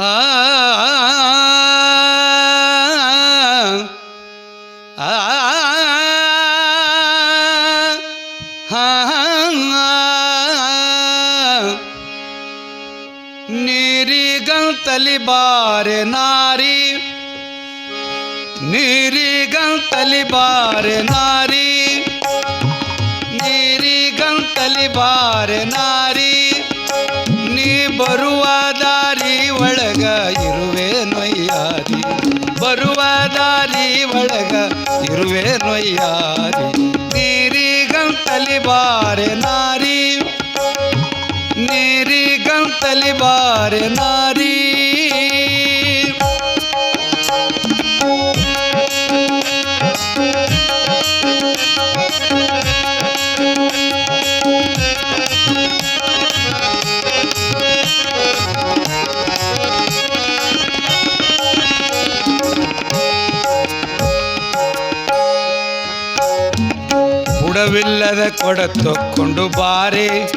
ಆ ನೀರಿಗಂತಲಿ ಬಾರೆ ನಾರಿ ನೀರಿ ಗಂತಲಿ ಬಾರೆ ನಾರಿ ನೀರಿ ಗಂತಲಿ ಬಾರೆ ನಾರಿ ನೀ ಬರು ಇರುವೆ ನೊಯ್ಯಾರಿ ಬರುವ ದಾರಿ ಒಳಗ ಇರುವೆ ನೀರಿ ನೀರಿಗಂತಲಿ ಬಾರೆ ನಾರಿ. ನೀರಿಗಂತಲಿ ಬಾರೆ ನಾರಿ. ಬುಡವಿಲ್ಲದ ಕೊಡ ತೊಕ್ಕೊಂಡು ಬಾರೆ.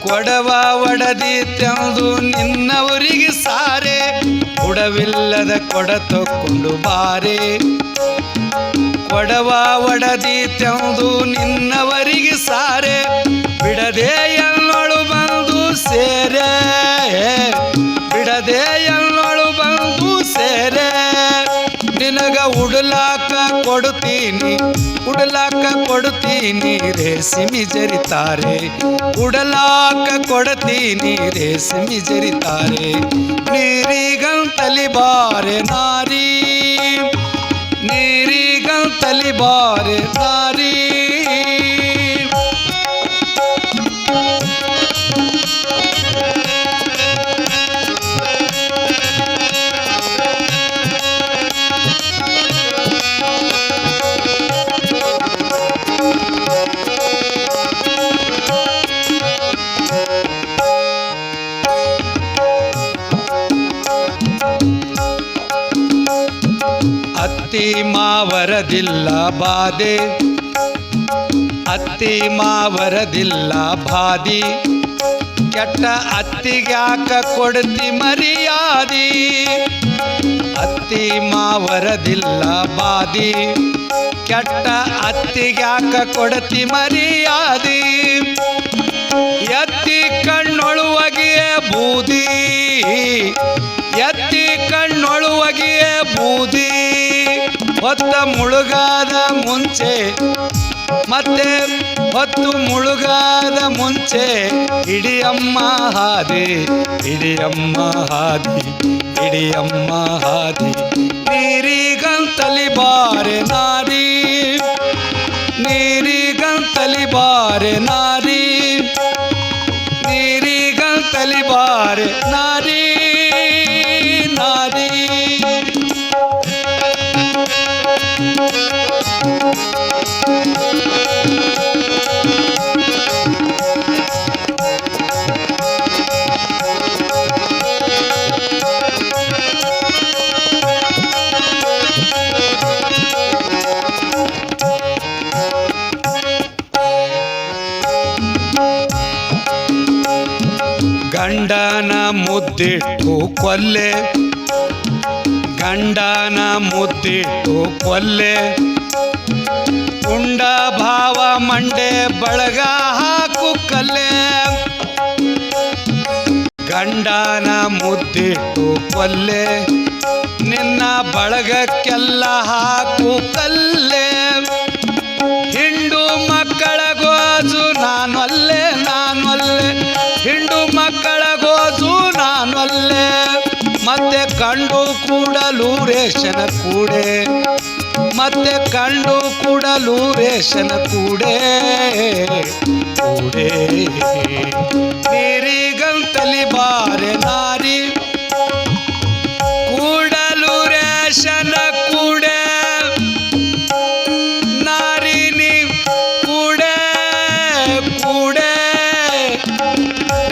ಕೊಡವ ಒಡದಿ ತಂದು ನಿನ್ನವರಿಗೆ ಸಾರೆ. ಕೊಡವಿಲ್ಲದ ಕೊಡ ತೊಕ್ಕೊಂಡು ಬಾರೆ. ಕೊಡವ ಒಡದಿ ತಂದು ನಿನ್ನವರಿಗೆ ಸಾರೆ. ಬಿಡದೆ ನಿನಗ ಉಡಲಾಕ ಕೊಡುತ್ತೀನಿ ಉಡಲಾಕ ಕೊಡುತ್ತೀನಿ, ರೇಸಿಮಿ ಜರಿತಾರೆ. ಉಡಲಾಕ ಕೊಡುತ್ತೀನಿ ರೇಸಿಮಿ ಜರಿತಾರೆ. ನೀರಿಗಂತಲಿ ಬಾರೆ ನಾರಿ, ನೀರಿಗಂತಲಿ ಬಾರೆ ನಾರಿ. ಅತ್ತಿ ಮಾವರದಿಲ್ಲ ಬಾದೆ ಅತ್ತಿ ಮಾವರದಿಲ್ಲ ಬಾದಿ ಕೆಟ್ಟ ಅತ್ತಿಗ್ಯಾಕ ಕೊಡ್ತಿ ಮರಿಯಾದಿ. ಅತ್ತಿ ಮಾವರದಿಲ್ಲ ಬಾದಿ ಕೆಟ್ಟ ಅತ್ತಿಗ್ಯಾಕ ಕೊಡ್ತಿ ಮರಿಯಾದಿ. ಎತ್ತಿ ಕಣ್ಣೊಳುವಗಿಯೇ ಬೂದಿ. ಎತ್ತಿ ಕಣ್ಣೊಳುವಗಿಯೇ ಬೂದಿ. ಹೊತ್ತ ಮುಳುಗಾದ ಮುಂಚೆ, ಮತ್ತೆ ಹೊತ್ತು ಮುಳುಗಾದ ಮುಂಚೆ ಇಡಿಯಮ್ಮ ಹಾದಿ ಇಡಿಯಮ್ಮ ಹಾದಿ ಇಡಿಯಮ್ಮ ಹಾದಿ. ನೀರಿಗಂತಲಿ ಬಾರೆ ನಾರಿ ನೀರಿಗಂತಲಿ ಬಾರೆ ನಾರಿ ನೀರಿಗಂತಲಿ ಬಾರೆ ನಾರಿ ನಾರಿ ಗಂಡನ ಮುದ್ದಿಟ್ಟು ಕೊಲ್ಲೆ. ಗಂಡನ ಮುದ್ದಿಟ್ಟು ಕೊಲ್ಲೆ. ಉಂಡ ಭಾವ ಮಂಡೆ ಬಳಗ ಹಾಕು ಕಲ್ಲೆ ಗಂಡನ ಮುದ್ದಿಟ್ಟು ಪಲ್ಲೆ, ನಿನ್ನ ಬಳಗಕ್ಕೆಲ್ಲ ಹಾಕು ಕಲ್ಲೆ. ಹಿಂಡು ಮಕ್ಕಳ ಗೋಜು ನಾನು ಅಲ್ಲೆ ಹಿಂಡು ಮಕ್ಕಳ ಗೋಜು ಅಲ್ಲೆ ಮತ್ತೆ ಕಂಡು ಕೂಡಲು ರೇಷನ ಕೂಡೆ. ಮತ್ತೆ ಕಂಡು ಕೂಡಲು ರೇಷನ ಕೂಡೆ ಕೂಡೆ. ನೀರಿಗಂತಲಿ ಬಾರೆ ನಾರಿ, ಕೂಡಲು ರೇಷನ ಕೂಡೆ. ನಾರಿನಿ ಕೂಡೆ ಕೂಡೆ,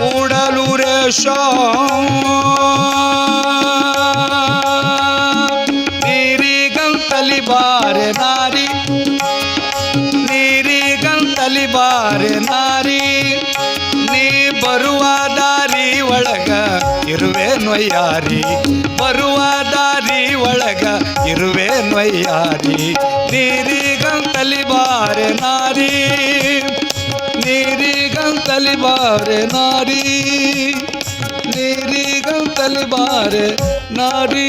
ಕೂಡಲು ರೇಷ ನೊಯ್ಯಾರಿ, ಬರುವ ದಾರಿ ಒಳಗ ಇರುವೆ ನೊಯ್ಯಾರಿ. ನೀರಿಗಂತಲಿ ಬಾರೆ ನಾರಿ, ನೀರಿಗಂತಲಿ ಬಾರೆ ನಾರಿ. ನೀರಿಗಂತಲಿ ಬಾರೆ ನಾರಿ.